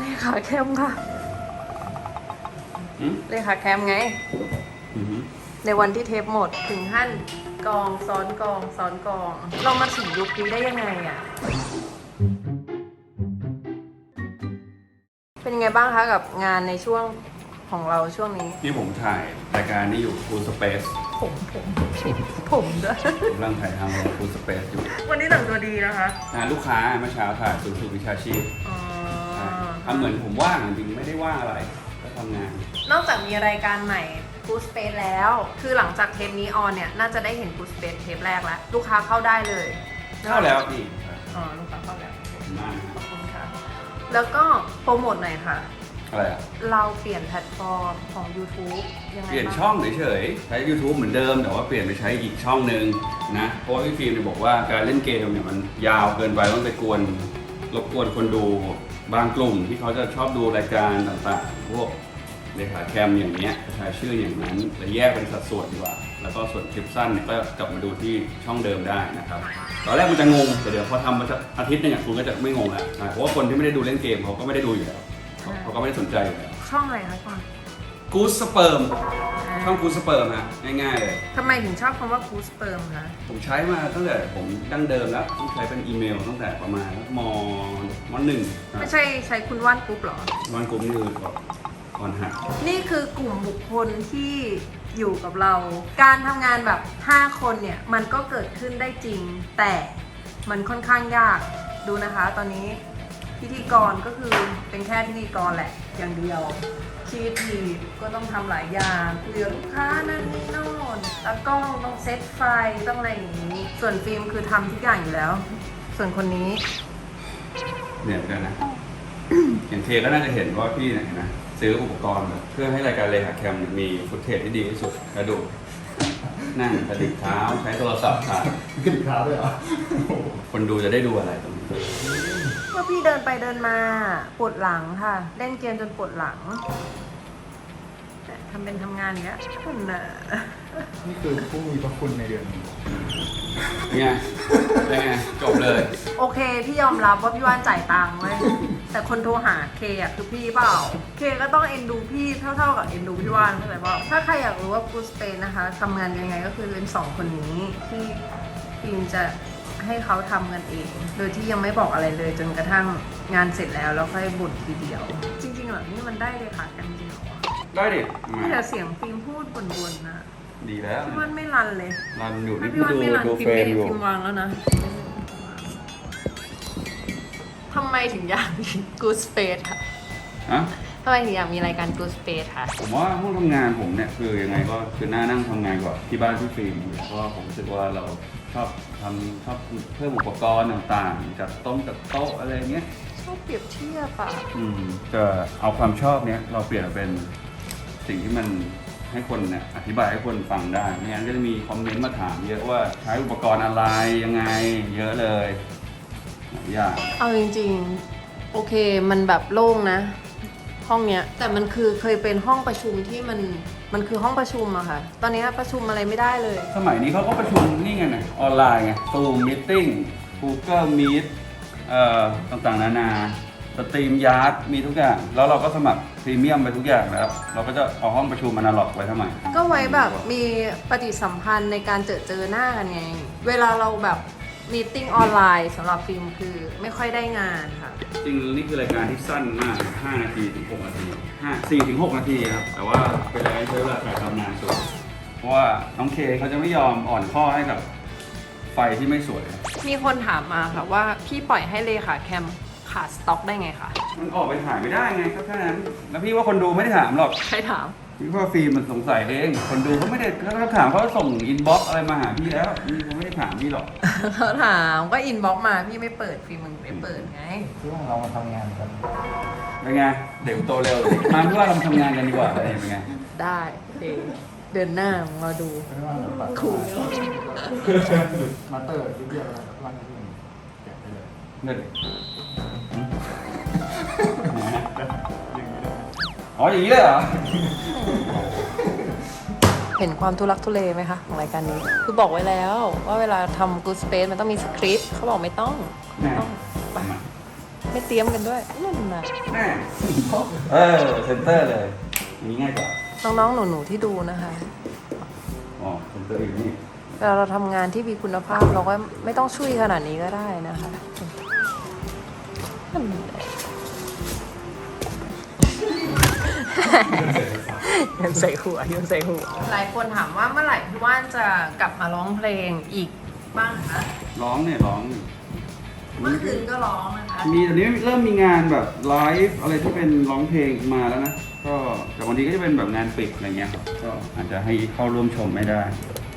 เลขาแคมค่ะอืมเลขาแคมไงอืมในวันที่เทปหมดถึงขั้นกองซ้อนกองซ้อนกอง เรามาถึงยุคนี้ได้ยังไงอะ เป็นยังไงบ้างคะกับงานในช่วงของเราช่วงนี้นี่ผมถ่ายรายการนี้อยู่ Full Space ผมผมผมด้วยผมกำลังถ่ายทำ Full Space อยู่ วันนี้แต่งตัวดีนะคะงานลูกค้าเมื่อเช้าถ่ายศูนย์ฝึกวิชาชีพ อ๋อใช่ ทำเหมือนผมว่างจริงๆไม่ได้ว่างอะไร ก็ทำงาน นอกจากมีรายการใหม่ Good Space แล้ว คือหลังจากเทปนี้ออนเนี่ย น่าจะได้เห็น Good Space เทปแรกแล้ว ลูกค้าเข้าได้เลยเข้าแล้วนี่ครับอ๋อลูกค้าเข้าแล้ว ขอบคุณมากนะขอบคุณค่ะ แล้วก็โปรโมทหน่อยค่ะ อะไรอะ เราเปลี่ยนแพลตฟอร์มของ YouTube ยังไงเปลี่ยนบ้างช่องเฉยๆ ใช้ YouTube เหมือนเดิม แต่ว่าเปลี่ยนไปใช้อีกช่องหนึ่งนะ เพราะว่าพี่ฟิล์มเนี่ยบอกว่าการเล่นเกมเนี่ยมันยาวเกินไปต้องไปกวนรบกวนคนดู บางกลุ่มที่เขาจะชอบดูรายการต่างๆ พวกเลขาแคมอย่างเงี้ยใช้ชื่ออย่างนั้นแล้วแยกเป็นสัดส่วนดีกว่า แล้วก็ส่วนคลิปสั้นเนี่ยก็กลับมาดูที่ช่องเดิมได้นะครับตอนแรกมันจะงงแต่เดี๋ยวพอทำมาสักอาทิตย์หนึงอะคุณก็จะไม่งงแล้วอะเพราะว่าคนที่ไม่ได้ดูเล่นเกมเขาก็ไม่ได้ดูอยู่แล้วเขาเขาก็ไม่ได้สนใจอยู่แล้วช่องอะไรคะก่อนกูสเปิร์ม ช่องกูสเปิร์มฮะง่ายๆเลย ทำไมถึงชอบคำว่า Good Sperm คะ ผมใช้มาตั้งแต่ผมดั้งเดิมแล้วต้องใช้เป็นอีเมลตั้งแต่ประมาณมมหนึ่งไม่ใช่ใช้คุณว่านกรุ๊ปเหรอ วันกลุ่มนี่คือก่อนก่อนหัก นี่คือกลุ่มบุคคลที่อยู่กับเรา การทำงานแบบ 5 คนเนี่ย มันก็เกิดขึ้นได้จริง แต่มันค่อนข้างยาก ดูนะคะ ตอนนี้ พิธีกรก็คือเป็นแค่พิธีกรแหละอย่างเดียวคีทีก็ต้องทำหลายอย่างคุยกับลูกค้านั่นนี่โน่นตากล้องต้องเซตไฟต้องอะไรอย่างนี้ ส่วนฟิล์มคือทำทุกอย่างอยู่แล้ว ส่วนคนนี้เหนื่อยเหมือนกันนะ อย่างเคก็น่าจะเห็นว่าพี่เนี่ยเห็นไหมซื้ออุปกรณ์แบบเพื่อให้รายการเลขาแคมเนี่ยมีฟุตเทจที่ดีที่สุดกระดูกนั่งกระดิกเท้าใช้โทรศัพท์ถ่ายกระดิกเท้าด้วยเหรอ คนดูจะได้ดูอะไรตรงนี้ เมื่อพี่เดินไปเดินมาปวดหลังค่ะ เล่นเกมจนปวดหลังแต่ทำเป็นทำงานอย่างเงี้ยคุณน่ะนี่คือผู้มีพระคุณในเดือนนี้เป็นไงเป็นไงจบเลย โอเค พี่ยอมรับว่าพี่ว่านจ่ายตังค์ไว้ยแต่คนโทรหาเคอะคือพี่เปล่า เคก็ต้องเอ็นดูพี่เท่าๆกับเอ็นดูพี่ว่านเข้าใจเปล่าถ้าใครอยากรู้ว่ากูสเปนนะคะทำงานยังไงก็คือเป็นสองคนนี้ที่ฟิล์มจะ ให้เขาทำกันเอง โดยที่ยังไม่บอกอะไรเลยจนกระทั่งงานเสร็จแล้วแล้วค่อยบ่นทีเดียว จริงๆเหรอนี่มันได้เลยค่ะกันจริงเหรอวะได้ดิไม่แต่เสียงฟิล์มพูดบ่นๆนะดีแล้วพี่ว่านไม่รันเลยรันอยู่ถ้านี่พี่ว่านดูไม่รันดูฟิเฟรล์มมไม่อยู่ฟิล์มวางแล้วนะทำไมถึงอยากมี Good Space ค่ะฮะทำไมถึงอยากมีรายการ Good Space ค่ะ ผมว่าห้องทำงานผมเนี่ยคือยังไงก็คือหน้านั่งทำงานกว่าที่บ้านที่ฟิล์มเพราะว่าผมรู้สึกว่าเรา ชอบทำชอบเพิ่มอุปกรณ์ต่างๆจัดโต๊ะจัดโต๊ะอะไรเงี้ยชอบเปรียบเทียบอะอืมจะเอาความชอบเนี้ยเราเปลี่ยนมาเป็นสิ่งที่มันให้คนเนี่ยอธิบายให้คนฟังได้ไม่งั้นก็จะมีคอมเมนต์มาถามเยอะว่าใช้อุปกรณ์อะไรยังไง เยอะเลยหลายอย่าง เอาจริงๆ โอเคมันแบบโล่งนะ ห้องเนี้ยแต่มันคือเคยเป็นห้องประชุมที่มันมันคือห้องประชุมอะค่ะ ตอนนี้ประชุมอะไรไม่ได้เลย สมัยนี้เขาก็ประชุมนี่ไงเนี่ยออนไลน์ไง Zoom Meeting Google Meet เอ่อต่างๆ นานาสตรีมยาร์ดมีทุกอย่าง แล้วเราก็สมัครพรีเมียมไปทุกอย่างแล้ว เราก็จะเอาห้องประชุมอนาล็อกไว้ทำไม ก็ไว้แบบมีปฏิสัมพันธ์ในการเจอเจอหน้ากันไง เวลาเราแบบ มีติ้งออนไลน์สำหรับฟิล์มคือไม่ค่อยได้งานค่ะ จริงๆนี่คือรายการที่สั้นมาก 5 นาทีถึง 6 นาที5 4ถึง 6 นาทีครับ แต่ว่าเป็นรายการที่ใช้เวลาถ่ายทำนานสุด เพราะว่าน้องเคเขาจะไม่ยอมอ่อนข้อให้กับไฟที่ไม่สวย มีคนถามมาค่ะว่าพี่ปล่อยให้เลขาแคมขาดสต็อกได้ไงคะมันออกไปถ่ายไม่ได้ไงก็แค่นั้น แล้วพี่ว่าคนดูไม่ได้ถามหรอก ใครถาม พี่ว่าฟิล์มมันสงสัยเอง คนดูเขาไม่ได้ถ้าเขาถามเขาก็ส่งอินบ็อกซ์อะไรมาหาพี่แล้วนี่เขาไม่ได้ถามพี่หรอกเขาถามก็อินบ็อกมาพี่ไม่เปิดฟิล์มมึงไม่เปิดไงคือว่าเรามาทำงานกันเป็นไงเด็กโตเร็วมาพี่ว่าเรามาทำงานกันดีกว่าอะไรเป็นไงได้เดี๋ยวเดินหน้ามึงรอดูไม่ว่าเราปัดขู่มาเตอร์ที่เดียวแล้ววันที่หนึ่งแกะไปเลยเงินอย่างนี้เลย อ๋ออย่างนี้เลยเหรอ เห็นความทุลักทุเลไหมคะ ของรายการนี้ คือบอกไว้แล้ว ว่าเวลาทำ Good Space มันต้องมีสคริปต์เขาบอกไม่ต้องแม่ต้องไปไม่ไม่เตรียมกันด้วยนั่นน่ะแน่เออเซนเตอร์เลยอันนี้ง่ายกว่า น้องๆ หนูๆ ที่ดูนะคะ อ๋อเซนเตอร์อยู่นี่เวลาเราทำงานที่มีคุณภาพเราก็ไม่ต้องช่วยขนาดนี้ก็ได้นะคะ ยังใส่หัวยังใส่หัวหลายคนถามว่าเมื่อไหร่พี่ว่านจะกลับมาร้องเพลงอีกบ้างคะร้องเนี่ยร้องเมื่อคืนก็ร้องนะคะมีตอนนี้เริ่มมีงานแบบไลฟ์อะไรที่เป็นร้องเพลงมาแล้วนะก็แต่วันนี้ก็จะเป็นแบบงานปิดอะไรเงี้ยครับก็อาจจะให้เข้าร่วมชมไม่ได้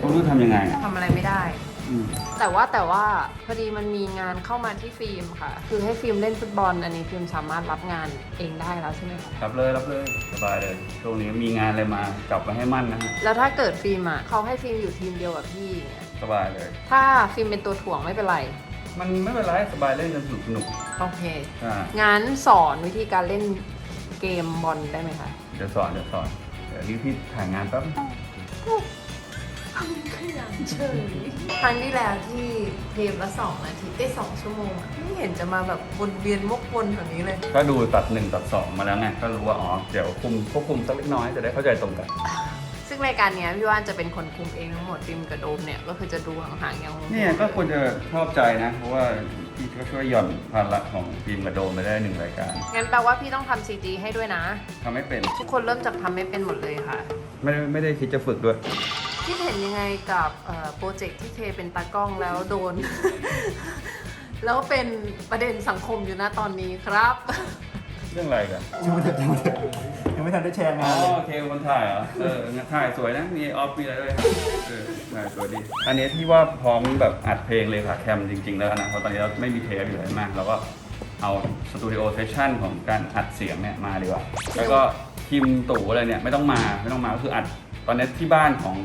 ต้องรู้ทำยังไงอะ ทำอะไรไม่ได้ อืม แต่ว่าแต่ว่าพอดีมันมีงานเข้ามาที่ฟิล์มค่ะ คือให้ฟิล์มเล่นฟุตบอล อันนี้ฟิล์มสามารถรับงานเองได้แล้วใช่ไหมคะรับเลยรับเลยสบายเลยช่วงนี้มีงานอะไรมาจับมาให้มั่นนะฮะแล้วถ้าเกิดฟิล์มอะเขาให้ฟิล์มอยู่ทีมเดียวกับพี่อย่างเงี้ยสบายเลย ถ้าฟิล์มเป็นตัวถ่วงไม่เป็นไรมันไม่เป็นไรสบายเล่นกันสนุกสนุกโอเคๆอ่างั้นสอนวิธีการเล่นเกมบอลได้ไหมคะ เดี๋ยวสอนเดี๋ยวสอนเดี๋ยวนี้พี่ถ่ายงานแป๊บ ขยันเฉยครั้งที่แล้วที่เทปละสองนาทีได้สองชั่วโมงอะไม่เห็นจะมาแบบวนเวียนมกวนแบบนี้เลย ก็ดูตัดหนึ่งตัดสองมาแล้วไงก็รู้ว่าอ๋อเดี๋ยวคุมควบคุมสักเล็กน้อยจะได้เข้าใจตรงกัน ซึ่งรายการเนี้ยพี่ว่านจะเป็นคนคุมเองทั้งหมดฟิล์มกับโดมเนี่ยก็คือจะดูห่างๆอย่างเนี่ยก็ควรจะชอบใจนะ เพราะว่าพี่ก็ช่วยหย่อนภาระของฟิล์มกระโดมไปได้หนึ่งรายการงั้นแปลว่าพี่ต้องทำซีจีให้ด้วยนะ ทำไม่เป็นทุกคนเริ่มจากทำไม่เป็นหมดเลยค่ะ ไม่ได้ไม่ได้คิดจะฝึกด้วย คิดเห็นยังไงกับเอ่อโปรเจกต์ที่เทเป็นตากล้องแล้วโดน แล้วเป็นประเด็นสังคมอยู่นะตอนนี้ครับ เรื่องอะไรกันยังไม่ทันยังไม่ทันยังไม่ทันได้แชร์อ๋งาอนเลยโอเคคนถ่ายเหรอเอองานถ่ายสวยนะมีออฟมีอะไรด้วยเออถ่ายสวยดี อันนี้ที่ว่าพร้อมแบบอัดเพลงเลยค่ะแคมจริง ๆ แล้วนะเพราะตอนนี้เราไม่มีเทปอยู่เลยมากเราก็เอาสตูดิโอเซสชั่นของการอัดเสียงเนี่ยมาดีกว่า แล้วก็ทีมตู่อะไรเนี่ยไม่ต้องมาไม่ต้องมาก็คืออัดตอนนี้ที่บ้านของ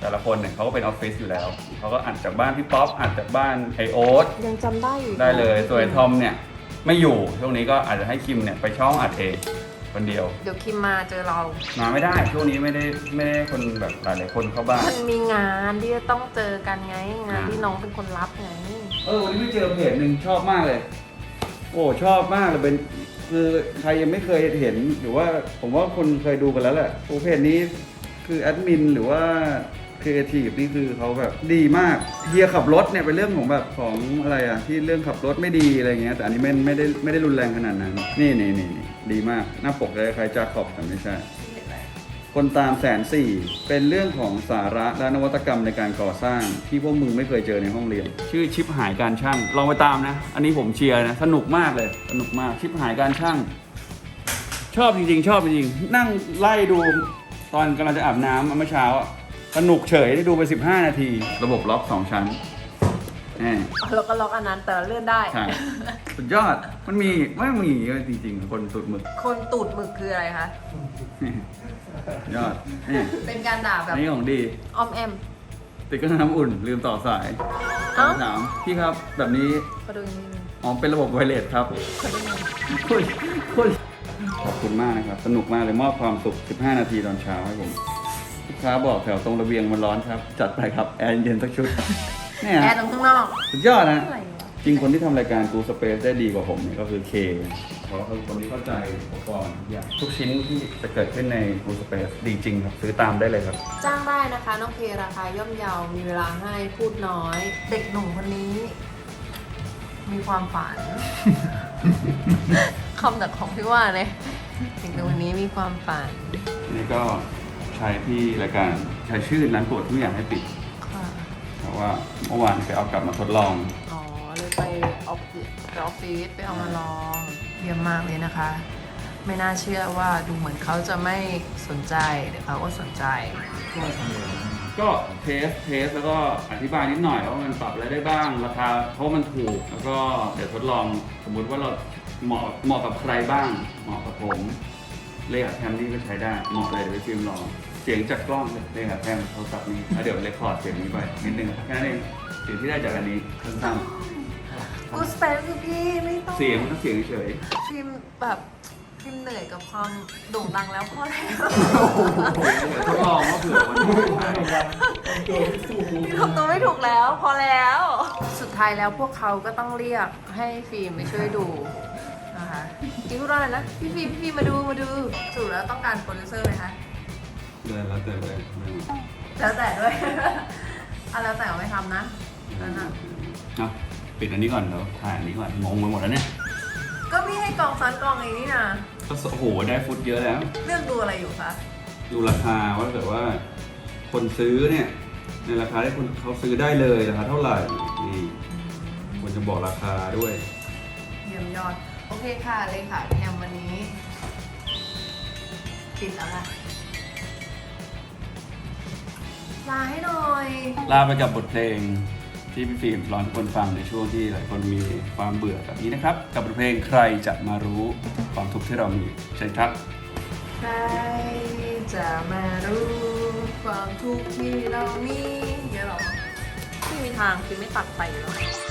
แต่ละคนเนี่ยเขาก็เป็นออฟฟิศอยู่แล้ว เขาก็อัดจากบ้านพี่ป๊อปอัดจากบ้านไอโอ๊ตยังจำได้อยู่ได้เลยส่วนไอ้ทอมเนี่ยไม่อยู่ช่วงนี้ก็อาจจะให้คิมเนี่ยไปช่องอัดเองคนเดียว เดี๋ยวคิมมาเจอเรา มาไม่ได้ช่วงนี้ไม่ได้ไม่ได้คนแบบหลายๆคนเข้าบ้าน มันมีงานที่จะต้องเจอกันไงงานอ่าที่น้องเป็นคนรับไง เออวันนี้ไปเจอเพจหนึ่งชอบมากเลย โอ้ชอบมากเลยเป็นคือใครยังไม่เคยเห็นหรือว่าผมว่าคนเคยดูกันแล้วแหละโอ้เพจนี้คือแอดมินหรือว่า ครีเอทีฟนี่คือเขาแบบดีมากเฮียขับรถเนี่ยเป็นเรื่องของแบบของอะไรอะที่เรื่องขับรถไม่ดีอะไรเงี้ยแต่อันนี้ไม่ไม่ได้ไม่ได้รุนแรงขนาดนั้น นี่นี่นี่นี่ดีมากหน้าปกเลยใครจะขอบแต่ไม่ใช่ คนตามแสนสี่เป็นเรื่องของสาระและนวัตกรรมในการก่อสร้าง ที่พวกมึงไม่เคยเจอในห้องเรียน ชื่อชิปหายการช่างลองไปตามนะ อันนี้ผมเชียร์นะสนุกมากเลยสนุกมากชิปหายการช่าง ชอบจริงๆ ชอบจริงๆนั่งไล่ดูตอนกำลังจะอาบน้ำเมื่อเช้าอะ สนุกเฉยได้ดูไป 15 นาที ระบบล็อก 2 ชั้นแหมเราก็ล็อกอันนั้นแต่เลื่อนได้ ใช่ สุดยอดมันมีไม่มีจริง ๆ คนสุดหมึกคนตูดหมึกคืออะไรคะยอดนี่เป็นการด่าแบอับนนี้ของดี ออมแอม ติดก็น้ำอุ่น ลืมต่อสายเอ้าถามพี่ครับแบบนี้ขอดูนิดนึงอ๋อเป็นระบบไวเลสครับ ขอดูหน่อยคุณคุณขอบคุณมากนะครับ สนุกมากเลยมอบความสุข 15 นาทีตอนเช้าให้ผม ลูกค้าบอกแถวตรงระเบียงมันร้อนครับ จัดไปครับแอร์เย็นสักชุดเนี่ยแอร์ตรงข้างนอกสุดยอดนะอะไรวะจริงคนที่ทำรายการกูสเปซได้ดีกว่าผมเนี่ยก็คือเคเพราะเขาเป็นคนที่เข้าใจอุปกรณ์ทุกอย่างทุกชิ้นที่จะเกิดขึ้นในกูสเปซดีจริงครับซื้อตามได้เลยครับ จ้างได้นะคะน้องเคราคาย่อมเยามีเวลาให้พูดน้อย เด็กหนุ่มคนนี้ มีความฝัน คำจากของพี่ว่าเลยเด็กหนุ่มคนนี้มีความฝันนี่ก็ ใช้ที่รายการใช้ชื่อร้านโปรดทุกอย่างให้ปิด ค่ะเพราะว่าเมื่อวานไปเอากลับมาทดลอง อ๋อเลยไปออฟฟิศไปออฟฟิศไปเอามาลองเยี่ยมมากเลยนะคะ ไม่น่าเชื่อว่าดูเหมือนเขาจะไม่สนใจแต่เขาก็สนใจ ก็เทสเทสแล้วก็อธิบายนิดหน่อยว่ามันปรับอะไรได้บ้าง ราคาเพราะมันถูก แล้วก็เดี๋ยวทดลองสมมุติว่าเราเหมาะเหมาะกับใครบ้าง เหมาะกับผม เลขาแคมนี่ก็ใช้ได้ เหมาะเลยเดี๋ยวไปฟิล์มลอง เสียงจากกล้องเลขาแคมโทรศัพท์นี้แล้วเดี๋ยวเรคคอร์ดเสียงนี้ไปนิดนึงแค่นั้นเองเสียงที่ได้จากอันนี้สั้นกูสเปซคือพี่ไม่ต้องๆเสียงมันก็เสียงเฉยฟิล์มแบบฟิล์มเหนื่อยกับความโด่งดังแล้วพอแล้วๆทดลองว่าเผื่อวันนี้ไม่ได้ พี่ทำตัวไม่ถูกแล้วพอแล้ว สุดท้ายแล้วพวกเขาก็ต้องเรียกให้ฟิล์มไปช่วยดูกี้พูดว่าอะไรนะพี่ฟิล์มพี่ฟิล์มมาดูมาดูสรุดแล้วต้องการโปรดิวเซอร์ไหมคะ เลยแล้วแต่เลยแล้วแต่ด้วย อะแล้วแต่ไม่ทำนะนั่นน่ะเอาปิดอันนี้ก่อนเดี๋ยวถ่ายอันนี้ก่อนงงไปหมดแล้วเนี่ยก็พี่ให้กองซ้อนกองเองนี่นะก็โอ้โหได้ฟุตเยอะแล้ว เลือกดูอะไรอยู่คะดูราคาว่าเกิดว่า คนซื้อเนี่ย ในราคาที่คนเขาซื้อได้เลยราคาเท่าไหร่นี่ควรจะบอกราคาด้วย เยี่ยมยอด โอเคค่ะเลยค่ะแคมวันนี้ปิดแล้วล่ะ ลาให้หน่อย ลาไปกับบทเพลงที่พี่ฟิล์มร้องให้คนฟังในช่วงที่หลายคนมีความเบื่อแบบนี้นะครับ กับบทเพลงใครจะมารู้ความทุกข์ที่เรามีเชิญครับ ใครจะมารู้ความทุกข์ที่เรามีเดี๋ยวหรอไม่มีทางคือไม่ตัดไปอยู่แล้ว